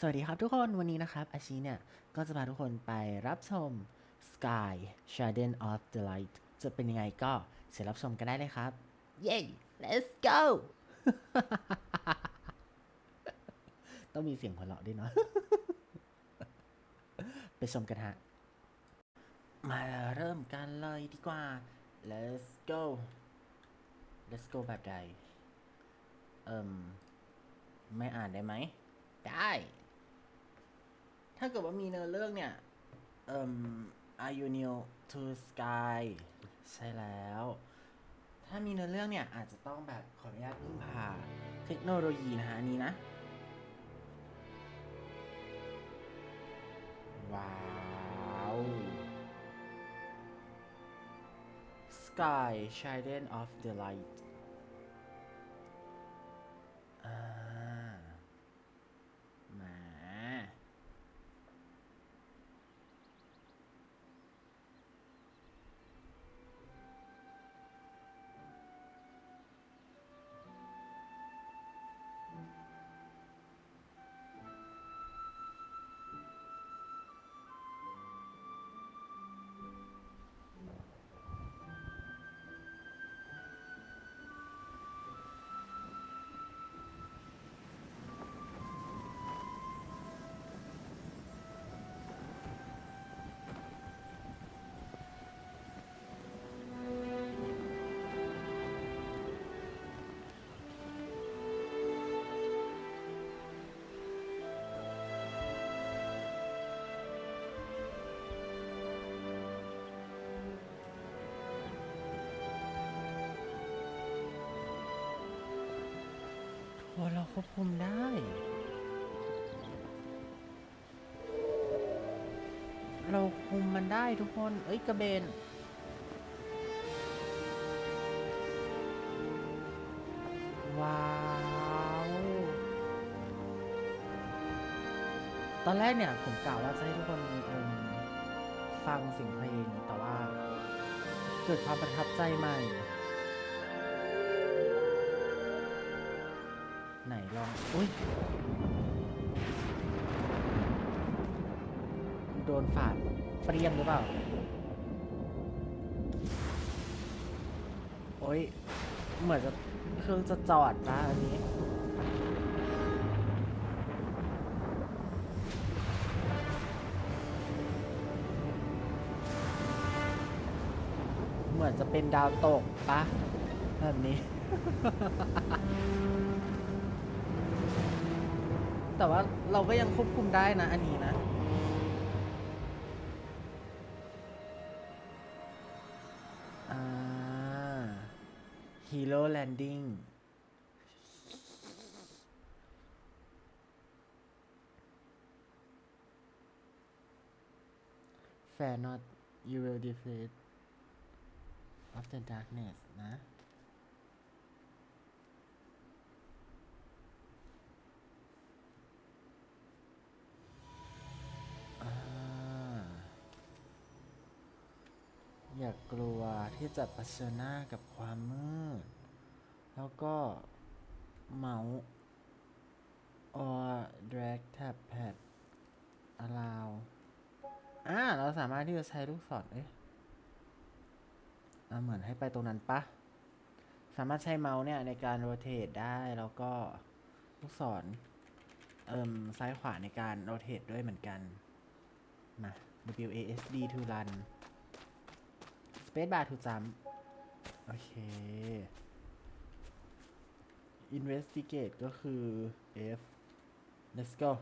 สวัสดีครับทุกคนวันนี้นะครับอาชีเนี่ย ก็จะพาทุกคนไปรับชม Sky Garden of the Light จะเป็นยังไงก็เชิญรับชมกันได้เลยครับ เย้ let's go ต้องมีเสียงหัวเราะด้วยเนาะไปชมกันฮะ มาเริ่มกันเลยดีกว่า let's go let's go แบบใดเอิ่มไม่อ่านได้ไหมได้ ถ้าเกิดว่ามีเนื้อเรื่องเนี่ยเอ่ม Are you new to sky ใช่แล้ว ถ้ามีเนื้อเรื่องเนี่ยอาจจะต้องแบบขออนุญาตพึ่งพาเทคโนโลยีนะฮะอันนี้นะ ว้าว Sky Children of the Light อ่า ควบคุมได้ เราคุมมันได้ทุกคน เอ้ย กระเบน ว้าว ตอนแรกเนี่ย ผมกล่าวว่าจะให้ทุกคนฟังเสียงเพลงแต่ว่า เกิดความประทับใจใหม่ องอุ้ยโดนฝาดเปรี้ยงหรือเปล่า โอ้ย เหมือนจะเครื่องจะจอดนะอันนี้เหมือนจะเป็นดาวตกปะแบบนี้ แต่ว่าเราก็ยังควบคุมได้นะอันนี้นะฮีโร่แลนดิ้งแฟร์นอต you will defeat after darkness นะ อย่ากกลัวที่จะเผชิญหน้ากับความมืด แล้วก็เมาส์ or drag tab pad allow อ่าเราสามารถที่จะใช้ลูกศรเอ๊ะอ่าเหมือนให้ไปตรงนั้นปะ สามารถใช้เมาส์เนี่ย ในการโรเ t ตได้แล้วก็ลูกศรเอิ่มซ้ายขวาในการโรเ t ตด้วยเหมือนกัน มา WASD to run space bar to jump โอเค investigate ก็คือ F let's go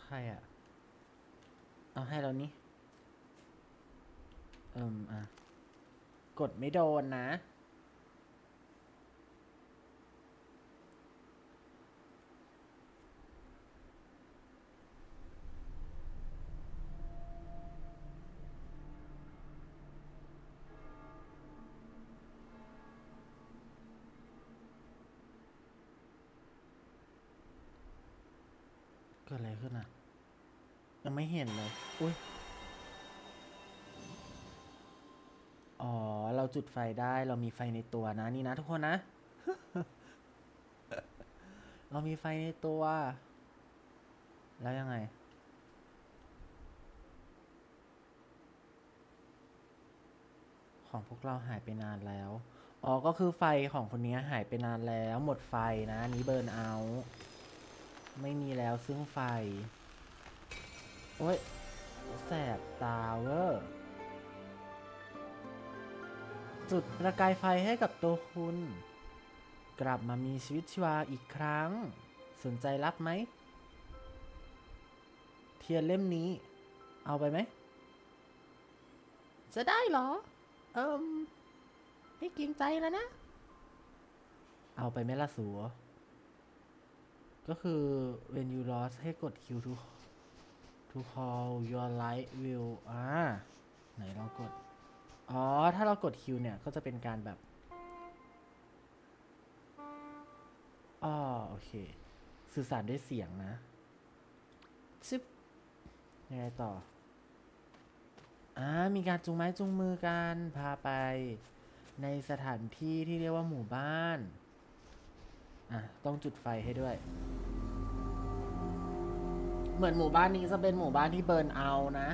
ใครอะเอาให้เรานี่เอิ่มอะ กดไม่โดนนะ กิดอะไรขึ้นอะ ยังไม่เห็นเลย อุ้ย อ๋อ เราจุดไฟได้ เรามีไฟในตัวนะ นี่นะทุกคนนะ เรามีไฟในตัว แล้วยังไง ของพวกเราหายไปนานแล้ว อ๋อ ก็คือไฟของคนนี้หายไปนานแล้ว หมดไฟนะนนี้เบิร์นเอาท์ ไม่มีแล้วซึ่งไฟ โอ้ย แสบตาเวอร์ จุดประกายไฟให้กับตัวคุณ กลับมามีชีวิตชีวาอีกครั้ง สนใจรับไหม เทียนเล่มนี้ เอาไปไหม จะได้เหรอ เอิมไม่เกรงใจแล้วนะ เอาไปไหมล่ะสัว ก็คือ when you lost ให้กด Q to to call your light will อ่าไหนลองกด อ๋อ ถ้าเรากด Q เนี่ย ก็จะเป็นการแบบอ๋อโอเค สื่อสารด้วยเสียงนะชึบยังไงต่อ อ่า มีการจูงไม้จูงมือกัน พาไปในสถานที่ที่เรียกว่าหมู่บ้าน อะต้องจุดไฟให้ด้วย เหมือนหมู่บ้านนี้จะเป็นหมู่บ้านที่เบิร์นเอานะ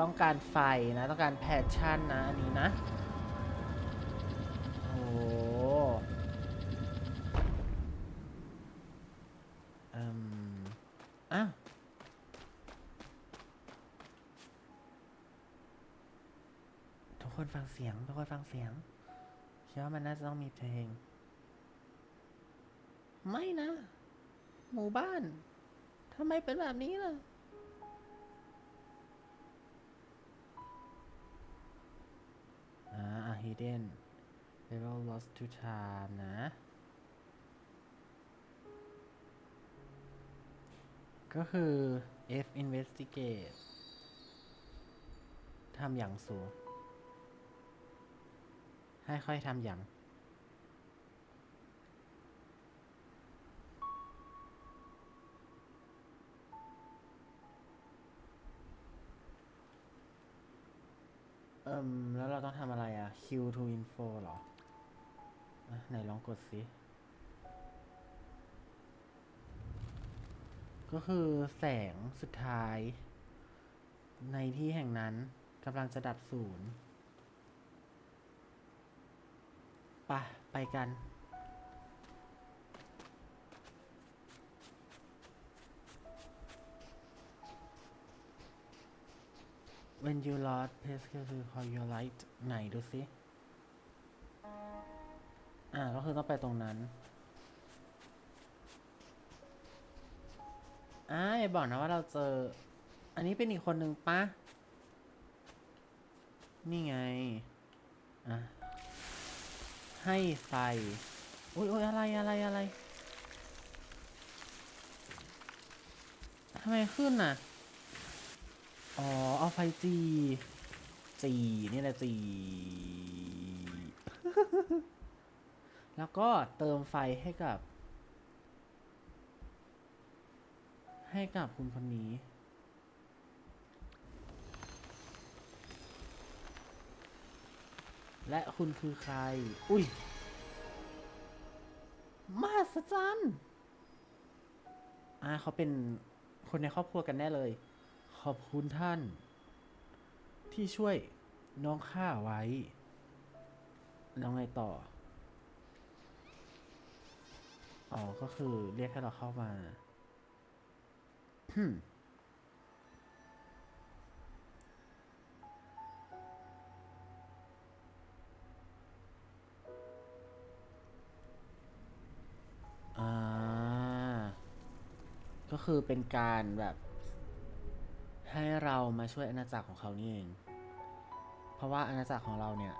ต้องการไฟนะ ต้องการแพชชั่นนะอันนี้นะ โอ้โหอืมอ้าวทุกคนฟังเสียง ทุกคนฟังเสียง คิดว่ามันน่าจะต้องมีเพลง ไม่นะ หมู่บ้านทำไมเป็นแบบนี้ล่ะ อ่า hidden level lost to time นะ ก็คือ F investigate ทำอย่างสูง ให้ค่อยทำอย่างเอิมแล้วเราต้องทำอะไรอะ Q to info เหรออะไหนลองกดสิ ก็คือแสงสุดท้าย ในที่แห่งนั้นกำลังจะดับศูนย์ไปะไปกัน When you lost place ก็คือ call your light ไหนดูสิ อ่า ก็คือต้องไปตรงนั้นอ่าอย่าบอกนะว่าเราเจอ อันนี้เป็นอีกคนหนึ่งปะ นี่ไง อะ ให้ไฟอุ้ยอุ้ยอะไรอะไรอะไรทำไมขึ้นน่ะ อ๋อ เอาไฟจีจีนี่แหละจีแล้วก็เติมไฟให้กับ ให้กับคุณคนนี้ และคุณคือใคร อุ้ยมหัศจรรย์อ่าเขาเป็นคนในครอบครัวกันแน่เลย ขอบคุณท่าน ที่ช่วยน้องข้าไว้ แล้วไงต่อ อ๋อ ก็คือเรียกให้เราเข้ามาอ่ คือเป็นการแบบ ให้เรามาช่วยอาณาจักรของเขานี่เอง เพราะว่าอาณาจักรของเราเนี่ย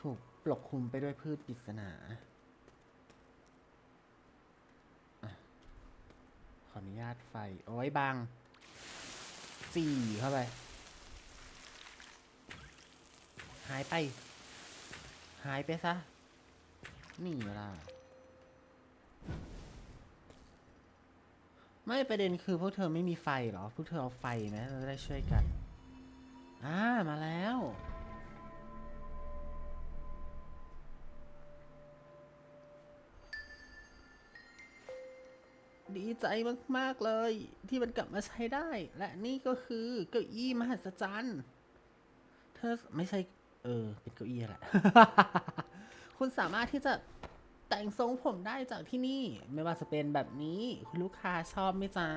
ถูกปกคลุมไปด้วยพืชปริศนาอขออนุญาตไฟ โอ้ยบังจี่เข้าไป หายไป หายไปซะ นี่ล่ะ ไม่ประเด็นคือพวกเธอไม่มีไฟเหรอ พวกเธอเอาไฟไหมเราได้ช่วยกัน อ่า มาแล้ว ดีใจมาก ๆ เลย ที่มันกลับมาใช้ได้ และนี่ก็คือเก้าอี้มหัศจรรย์ เธอไม่ใช่ เออ เป็นเก้าอี้แหละ คุณสามารถที่จะ แต่งทรงผมได้จากที่นี่ ไม่ว่าจะเป็นแบบนี้คุณลูกค้าชอบไหมจ๊ะ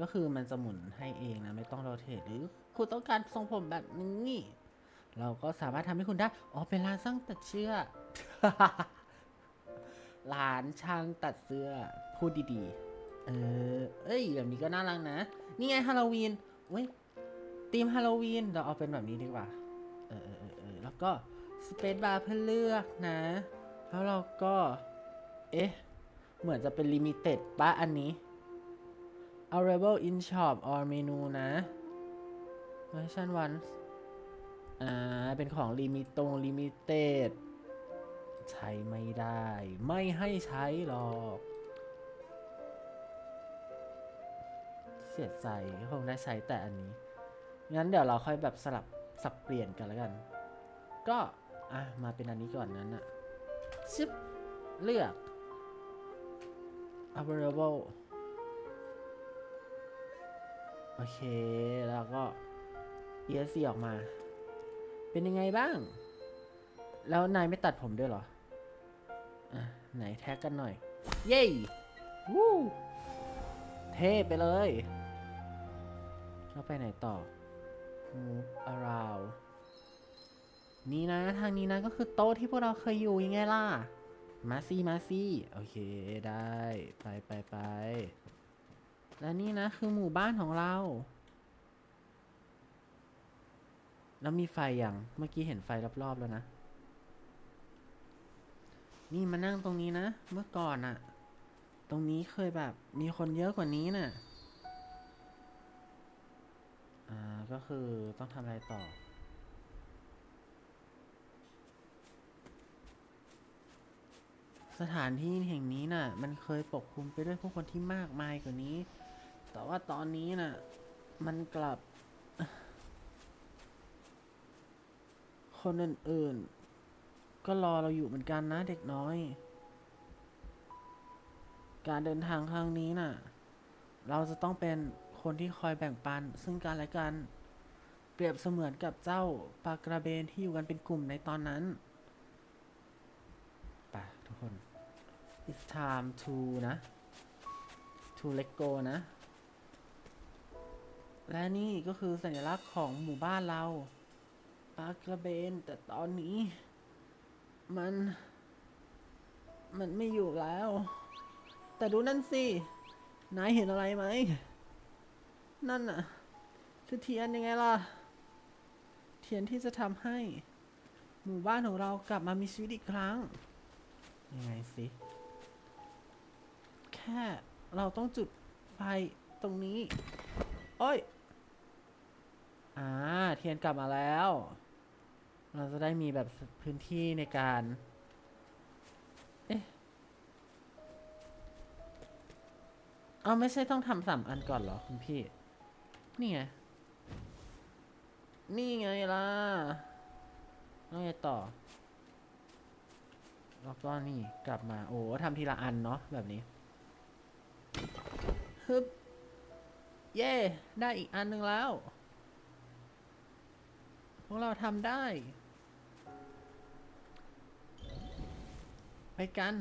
ก็คือมันจะหมุนให้เองนะ ไม่ต้องโรเทตหรือคุณต้องการทรงผมแบบนี้ เราก็สามารถทำให้คุณได้ อ๋อ เป็นร้านช่างตัดเชือกร้านช่างตัดเสื้อพูดดีๆ เออ เอ้ย แบบนี้ก็น่ารักนะ นี่ไงฮาโลวีนเว้ยธีมฮาโลวีนเราเอาเป็นแบบนี้ดีกว่า เออเออเออแล้วก็สเปซบาร์เพื่อเลือกนะ แล้วเราก็ เอ๊ะ เหมือนจะเป็นลิมิเต็ดปะอันนี้ available in shop or menu นะ version one อ่า เป็นของลิมิตตรงลิมิเต็ดใช้ไม่ได้ ไม่ให้ใช้หรอก เสียใจคงได้ใช้แต่อันนี้ งั้นเดี๋ยวเราค่อยแบบสลับสับเปลี่ยนกันแล้วกัน ก็ อะ มาเป็นอันนี้ก่อนนั้นอะ ชิปเลือก available โอเค แล้วก็ ESC ออกมา เป็นยังไงบ้าง แล้วนายไม่ตัดผมด้วยเหรอ อะ ไหนแท็กกันหน่อย เย้วู้เท่ไปเลย เราไปไหนต่อ move around นี่นะทางนี้นะก็คือโต๊ะที่พวกเราเคยอยู่ยังไงล่ะ มาซี่มาซี่โอเคได้ไปไปไปและนี่นะคือหมู่บ้านของเรา แล้วมีไฟอย่างเมื่อกี้เห็นไฟรอบๆแล้วนะ นี่มานั่งตรงนี้นะ เมื่อก่อนอะตรงนี้เคยแบบมีคนเยอะกว่านี้น่ะ อ่าก็คือต้องทำอะไรต่อ สถานที่แห่งนี้น่ะ มันเคยปกคลุมไปด้วยผู้คนที่มากมายกว่านี้ แต่ว่าตอนนี้น่ะ มันกลับ คนอื่นๆ ก็รอเราอยู่เหมือนกันนะเด็กน้อย การเดินทางครั้งนี้น่ะ เราจะต้องเป็นคนที่คอยแบ่งปัน ซึ่งกันและกัน เปรียบเสมือนกับเจ้าปลากระเบนที่อยู่กันเป็นกลุ่มในตอนนั้น ไปทุกคน it's time to นะ to let go นะ และนี่ก็คือสัญลักษณ์ของหมู่บ้านเราปลากระเบน แต่ตอนนี้ มัน มันไม่อยู่แล้ว แต่ดูนั่นสิ นายเห็นอะไรไหม นั่นน่ะ คือเทียนยังไงล่ะ เทียนที่จะทำให้ หมู่บ้านของเรากลับมามีชีวิตอีกครั้ง ยังไงสิ ค่เราต้องจุดไฟตรงนี้ โอ้ย อ่า เทียนกลับมาแล้ว เราจะได้มีแบบพื้นที่ในการ เอ๊ะ เอาไม่ใช่ต้องทำสามอันก่อนเหรอคุณพี่ นี่ไง นี่ไงล่ะแล้วไงต่อแล้วก็นี่กลับมา โอ้ทำทีละอันเนาะแบบนี้ ฮึบ เย่ ได้อีกอันหนึ่งแล้ว พวกเราทำได้ ไปกัน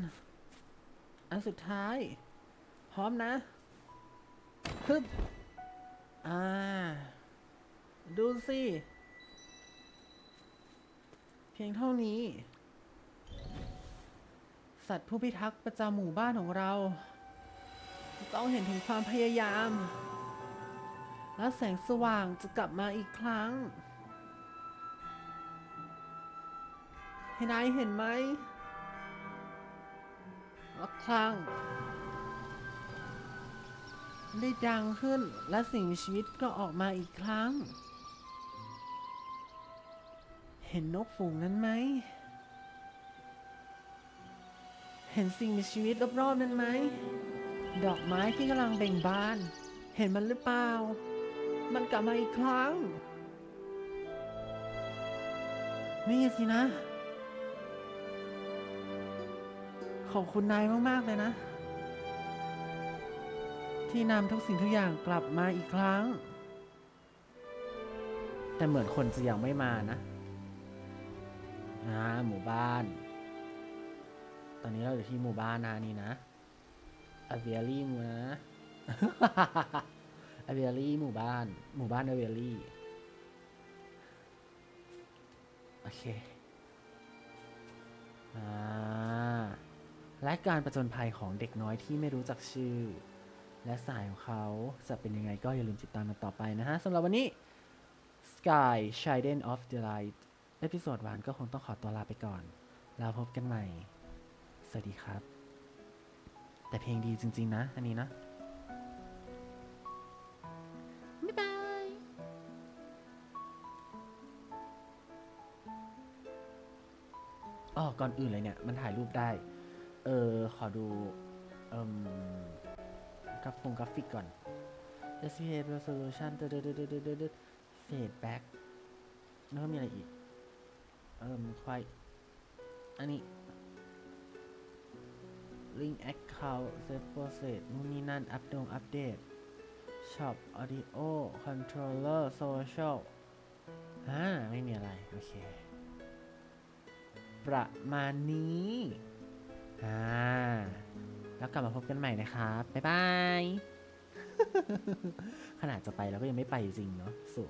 อันสุดท้าย พร้อมนะ ฮึบ อ่า ดูสิ เพียงเท่านี้ สัตว์ผู้พิทักษ์ประจำหมู่บ้านของเรา ต้องเห็นถึงความพยายาม และแสงสว่างจะกลับมาอีกครั้งให้นายเห็นไหมละครั้งได้ดังขึ้นและสิ่งมีชีวิตก็ออกมาอีกครั้ง เห็นนกฝูงนั้นไหม เห็นสิ่งมีชีวิตรอบๆนั้นไหม ดอกไม้ที่กำลังเบ่งบาน เห็นมันหรือเปล่า มันกลับมาอีกครั้ง นี่สินะ ขอบคุณนายมาก ๆ เลยนะ ที่นำทุกสิ่งทุกอย่างกลับมาอีกครั้ง แต่เหมือนคนจะยังไม่มานะอ่าหมู่บ้าน ตอนนี้เราอยู่ที่หมู่บ้านนะนี่นะ อเวียรี่มูนะอเวียรี่หมู่บ้าน หมู่บ้านอเวียรี่ โอเค อ่า และการประจนภัยของเด็กน้อยที่ไม่รู้จักชื่อ และสายของเขาจะเป็นยังไงก็อย่าลืมติดตามกันต่อไปนะฮะสำหรับวันนี้ Sky Shiden of Delight เอพิโซดวานก็คงต้องขอตัวลาไปก่อน แล้วพบกันใหม่ สวัสดีครับ แต่เพลงดีจริง ๆ นะ อันนี้นะบ๊ายบาย อ๋อ ก่อนอื่นเลยเนี่ย มันถ่ายรูปได้ เออ ขอดู เอ่มกราฟงกราฟิกก่อน SPH resolution เดด fade back แล้วก็มีอะไรอีก เอ่มควายอันนี้ link account save process นู่นนี่นั่น อัปดงอัปเดต shop audio controller social อ่าไม่มีอะไร โอเค ประมาณนี้อ่าแล้วกลับมาพบกันใหม่นะครับ บ๊ายบาย ขนาดจะไปแล้วก็ยังไม่ไปจริงเนาะสู